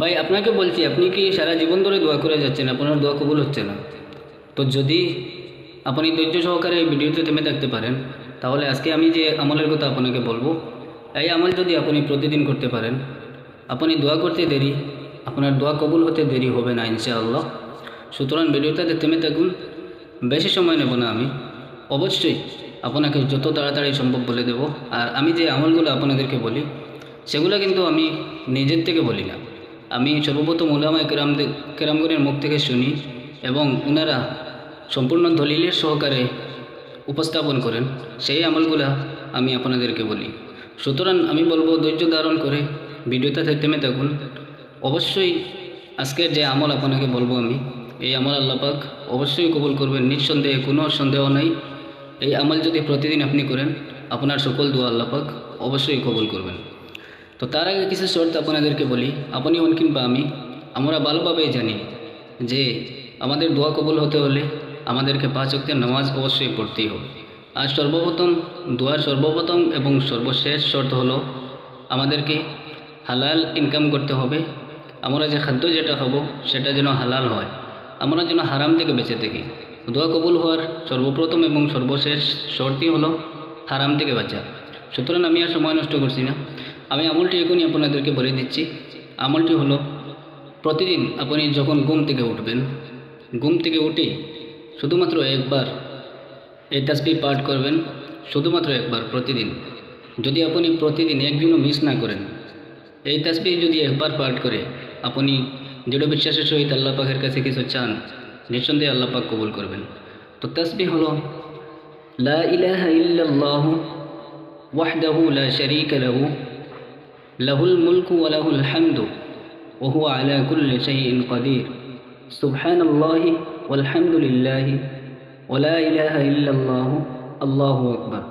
ভাই, আপনাকে বলছি, আপনি কি সারা জীবন ধরে দোয়া করে যাচ্ছেন? আপনার দোয়া কবুল হচ্ছে না। তো যদি আপনি ধৈর্য সহকারে এই ভিডিওতে থেমে থাকতে পারেন, তাহলে আজকে আমি যে আমলের কথা আপনাকে বলব, এই আমল যদি আপনি প্রতিদিন করতে পারেন, আপনি দোয়া করতে দেরি, আপনার দোয়া কবুল হতে দেরি হবে না, ইনশাআল্লাহ। সুতরাং ভিডিওটাতে থেমে থাকুন, বেশি সময় নেব না আমি। অবশ্যই আপনাকে যত তাড়াতাড়ি সম্ভব বলে দেব। আর আমি যে আমলগুলো আপনাদেরকে বলি, সেগুলো কিন্তু আমি নিজের থেকে বলি না। আমি সর্বপ্রথম ওলামা কেরাম কেরামগণের মুখ থেকে শুনি এবং ওনারা সম্পূর্ণ দলিলের সহকারে উপস্থাপন করেন। সেই আমলগুলা আমি আপনাদেরকে বলি। সুতরাং আমি বলব, ধৈর্য ধারণ করে ভিডিওটাতে থেমে থাকুন। অবশ্যই আজকের যে আমল আপনাকে বলব আমি, এই আমল আল্লাপাক অবশ্যই কবুল করবেন, নিঃসন্দেহে কোনো সন্দেহ নাই। এই আমল যদি প্রতিদিন আপনি করেন, আপনার সকল দোয়া আল্লাপাক অবশ্যই কবুল করবেন। তো তার আগে কিছু শর্ত আপনাদেরকে বলি। আপনি এমন কিংবা আমি, আমরা ভালোভাবেই জানি যে আমাদের দোয়া কবুল হতে হলে আমাদেরকে পাঁচ অক্টের নামাজ অবশ্যই পড়তেই হবে। আর সর্বপ্রথম, দোয়ার সর্বপ্রথম এবং সর্বশেষ শর্ত হলো আমাদেরকে হালাল ইনকাম করতে হবে। আমরা যে খাদ্য যেটা খাব, সেটা যেন হালাল হয়। আমরা যেন হারাম থেকে বেঁচে থাকি। দোয়া কবুল হওয়ার সর্বপ্রথম এবং সর্বশেষ শর্তই হলো হারাম থেকে বাঁচা। সুতরাং আমি আর সময় নষ্ট করছি না। আমি আমলটি এখনই আপনাদেরকে বলে দিচ্ছি। আমলটি হলো, প্রতিদিন আপনি যখন ঘুম থেকে উঠবেন, ঘুম থেকে উঠে শুধুমাত্র একবার এই তাসবি পাঠ করবেন, শুধুমাত্র একবার প্রতিদিন। যদি আপনি প্রতিদিন একদিনও মিস না করেন, এই তাসবি যদি একবার পাঠ করে আপনি দৃঢ় বিশ্বাসের সহিত আল্লাহ পাকের কাছে কিছু চান, নিঃসন্দেহে আল্লাহ পাক কবুল করবেন। তো তাসবি হলো, লা ইলাহা ইল্লাল্লাহ ওয়াহদাহু লা শারীকা লাহু লাহুল মুলকু ওয়া লাহুল হামদু ওয়া হুয়া আলা কুল্লি শাইইন কাদির। সুবহানাল্লাহি ওয়ালহামদুলিল্লাহি ওয়া ইলাহা ইল্লাল্লাহ আল্লাহু আকবার।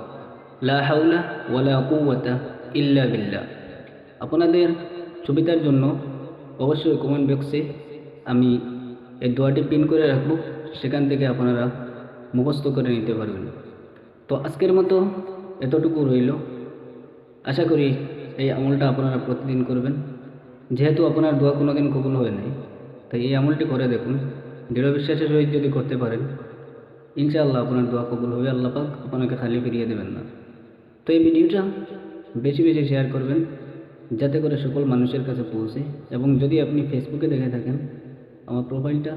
লা হাওলা ওয়া লা কুওয়াতা ইল্লা বিল্লাহ। আপনাদের সুবিধার জন্য অবশ্যই কমেন্ট বক্সে আমি এই দোয়াটি পিন করে রাখব, সেখান থেকে আপনারা মুখস্থ করে নিতে পারবেন। তো আজকের মতো এতটুকু রইল। আশা করি এই আমলটা আপনারা প্রতিদিন করবেন। যেহেতু আপনার দোয়া কোনো দিন কবুল হয় নাই, তাই এই আমলটি করে দেখুন। দৃঢ় বিশ্বাসের সহিত যদি করতে পারেন, ইনশাআল্লাহ আপনার দোয়া কবুল হবে, আল্লাহ পাক আপনাকে খালি ফিরিয়ে দেবেন না। তো এই ভিডিওটা বেশি বেশি শেয়ার করবেন, যাতে করে সকল মানুষের কাছে পৌঁছে। এবং যদি আপনি ফেসবুকে দেখে থাকেন, আমার প্রোফাইলটা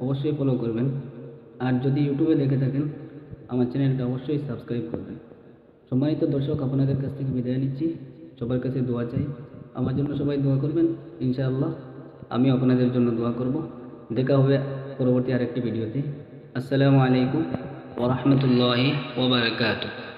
অবশ্যই ফলো করবেন। আর যদি ইউটিউবে দেখে থাকেন, আমার চ্যানেলটা অবশ্যই সাবস্ক্রাইব করবেন। সম্মানিত দর্শক, আপনাদের কাছ থেকে বিদায় নিচ্ছি। সবার কাছে দোয়া চাই। আমার জন্য সবাই দোয়া করবেন, ইনশাআল্লাহ। আমি আপনাদের জন্য দোয়া করব। দেখা হবে পরবর্তী আরেকটি ভিডিওতে। আসসালামু আলাইকুম ওরহমতুল্লাহ ওবরাকাতুহ